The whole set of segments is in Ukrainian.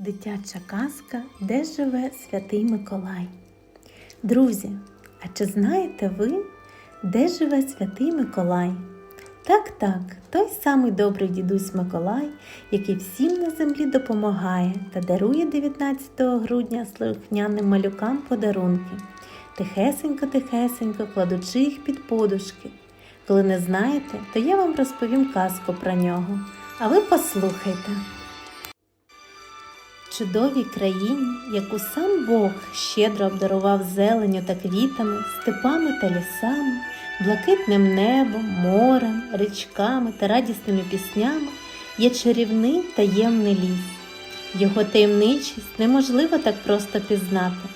Дитяча казка, де живе святий Миколай. Друзі, а чи знаєте ви, де живе святий Миколай? Так, так, той самий добрий дідусь Миколай, який всім на землі допомагає та дарує 19 грудня слухняним малюкам подарунки, тихесенько-тихесенько кладучи їх під подушки. Коли не знаєте, то я вам розповім казку про нього. А ви послухайте. Чудовій країні, яку сам Бог щедро обдарував зеленю та квітами, степами та лісами, блакитним небом, морем, річками та радісними піснями, є чарівний таємний ліс. Його таємничість неможливо так просто пізнати.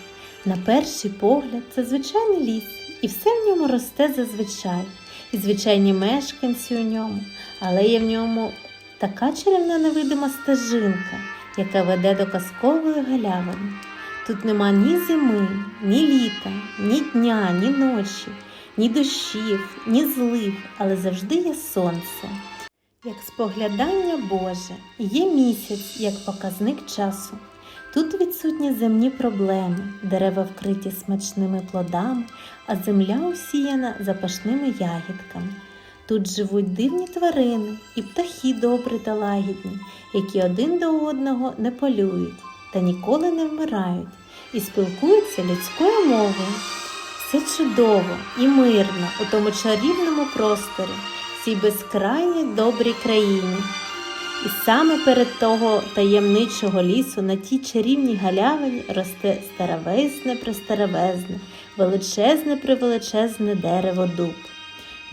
На перший погляд, це звичайний ліс, і все в ньому росте зазвичай, і звичайні мешканці у ньому, але є в ньому така чарівна невидима стежинка, яка веде до казкової галявини. Тут нема ні зими, ні літа, ні дня, ні ночі, ні дощів, ні злив, але завжди є сонце. Як споглядання Боже, є місяць як показник часу. Тут відсутні земні проблеми, дерева вкриті смачними плодами, а земля усіяна запашними ягідками. Тут живуть дивні тварини і птахи добрі та лагідні, які один до одного не полюють та ніколи не вмирають, і спілкуються людською мовою. Все чудово і мирно у тому чарівному просторі, цій безкрайній добрій країні. І саме перед того таємничого лісу на тій чарівній галявині росте старовесне престаровезне, величезне превеличезне дерево дуб.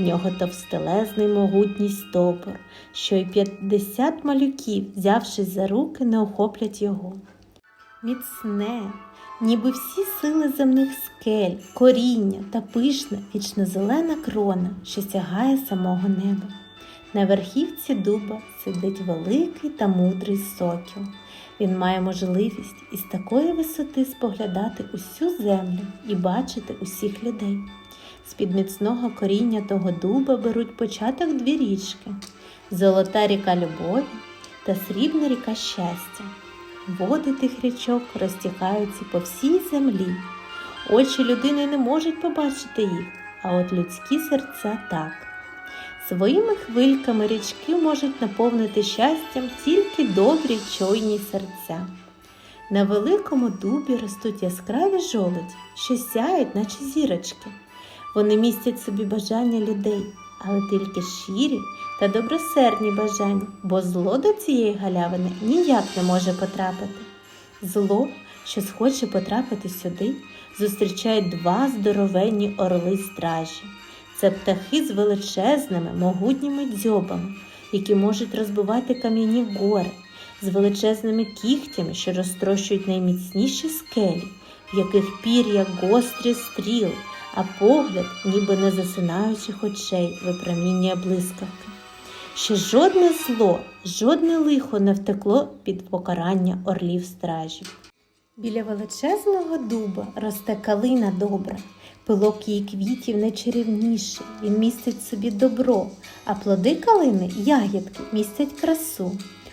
В нього товстелезний могутній стопор, що й п'ятдесят малюків, взявшись за руки, не охоплять його. Міцне, ніби всі сили земних скель, коріння та пишна вічнозелена крона, що сягає самого неба. На верхівці дуба сидить великий та мудрий сокіл. Він має можливість із такої висоти споглядати усю землю і бачити усіх людей. З-під міцного коріння того дуба беруть початок дві річки золота ріка любові та срібна ріка щастя. Води тих річок розтікаються по всій землі. Очі людини не можуть побачити їх, а от людські серця так. Своїми хвильками річки можуть наповнити щастям тільки добрі чойні серця. На великому дубі ростуть яскраві жолоді, що сяють, наче зірочки. Вони містять собі бажання людей, але тільки щирі та добросердні бажання, бо зло до цієї галявини ніяк не може потрапити. Зло, що схоче потрапити сюди, зустрічають два здоровенні орли стражі. Це птахи з величезними, могутніми дзьобами, які можуть розбивати кам'яні гори, з величезними кігтями, що розтрощують найміцніші скелі, в яких пір'я гострі стріли, а погляд, ніби не засинаючих очей, випромінює блискавки. Ще жодне зло, жодне лихо не втекло під покарання орлів стражів. Біля величезного дуба росте калина добра. Пилок її квітів найчарівніший, він містить собі добро, а плоди калини, ягідки, містять красу.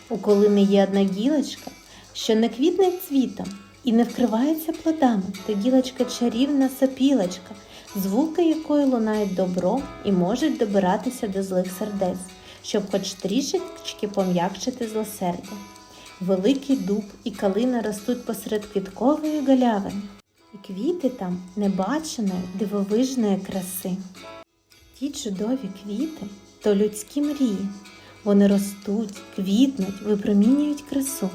У калини є одна гілочка, що не квітне цвітом і не вкривається плодами, то гілочка чарівна сопілочка, звуки якої лунають добро і можуть добиратися до злих сердець, щоб хоч трішечки пом'якшити злосердя. Великий дуб і калина ростуть посеред квіткової галявини. І квіти там небаченої дивовижної краси. Ті чудові квіти то людські мрії. Вони ростуть, квітнуть, випромінюють красу.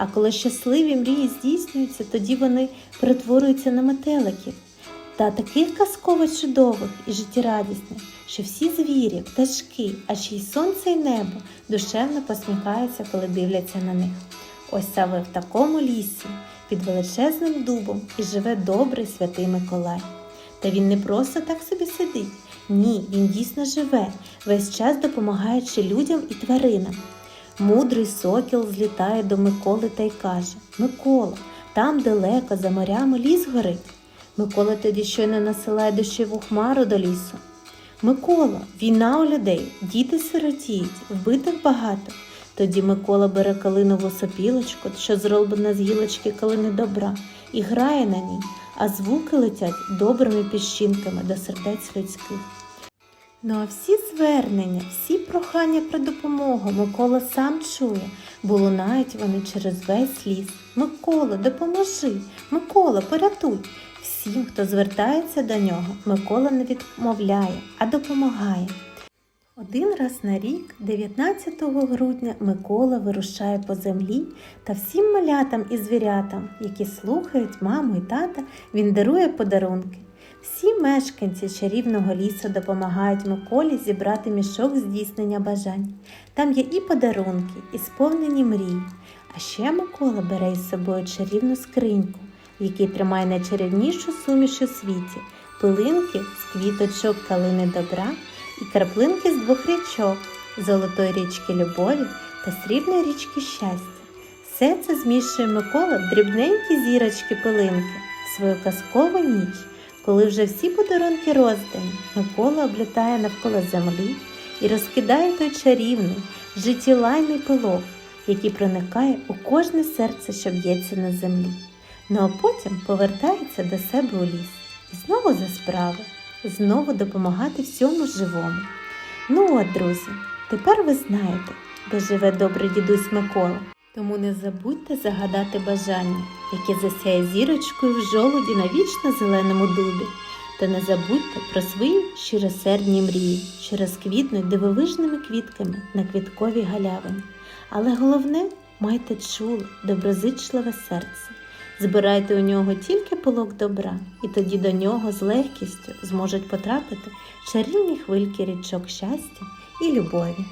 А коли щасливі мрії здійснюються, тоді вони перетворюються на метеликів та таких казково чудових і життєрадісних, що всі звірі, пташки, а ще й сонце і небо душевно посміхаються, коли дивляться на них. Ось саме в такому лісі під величезним дубом і живе добрий святий Миколай. Та він не просто так собі сидить. Ні, він дійсно живе, весь час допомагаючи людям і тваринам. Мудрий сокіл злітає до Миколи та й каже Микола, там далеко за морями ліс горить. Микола тоді щойно насилає дощову хмару до лісу. Микола, війна у людей, діти сиротіють, вбитих багато. Тоді Микола бере калинову сопілочку, що зроблена з гілочки калини добра, і грає на ній, а звуки летять добрими піщинками до сердець людських. Ну а всі звернення, всі прохання про допомогу Микола сам чує, бо лунають вони через весь ліс. Микола, допоможи, Микола, порятуй. Всім, хто звертається до нього, Микола не відмовляє, а допомагає. Один раз на рік, 19 грудня, Микола вирушає по землі та всім малятам і звірятам, які слухають маму і тата, він дарує подарунки. Всі мешканці чарівного лісу допомагають Миколі зібрати мішок здійснення бажань. Там є і подарунки, і сповнені мрії. А ще Микола бере із собою чарівну скриньку, в якій тримає найчарівнішу суміш у світі пилинки з квіточок калини добра і краплинки з двох річок золотої річки любові та срібної річки щастя. Все це змішує Микола в дрібненькі зірочки пилинки свою казкову ніч. Коли вже всі подарунки роздані, Микола облітає навколо землі і розкидає той чарівний, життєлайний пилок, який проникає у кожне серце, що б'ється на землі. Ну а потім повертається до себе у ліс і знову за справи, знову допомагати всьому живому. Ну от, друзі, тепер ви знаєте, де живе добрий дідусь Микола. Тому не забудьте загадати бажання, яке засяє зірочкою в жолуді на вічно зеленому дубі. Та не забудьте про свої щиросердні мрії, що розквітнуть дивовижними квітками на квітковій галявині. Але головне майте чуле, доброзичливе серце. Збирайте у нього тільки пилок добра, і тоді до нього з легкістю зможуть потрапити чарівні хвильки річок щастя і любові.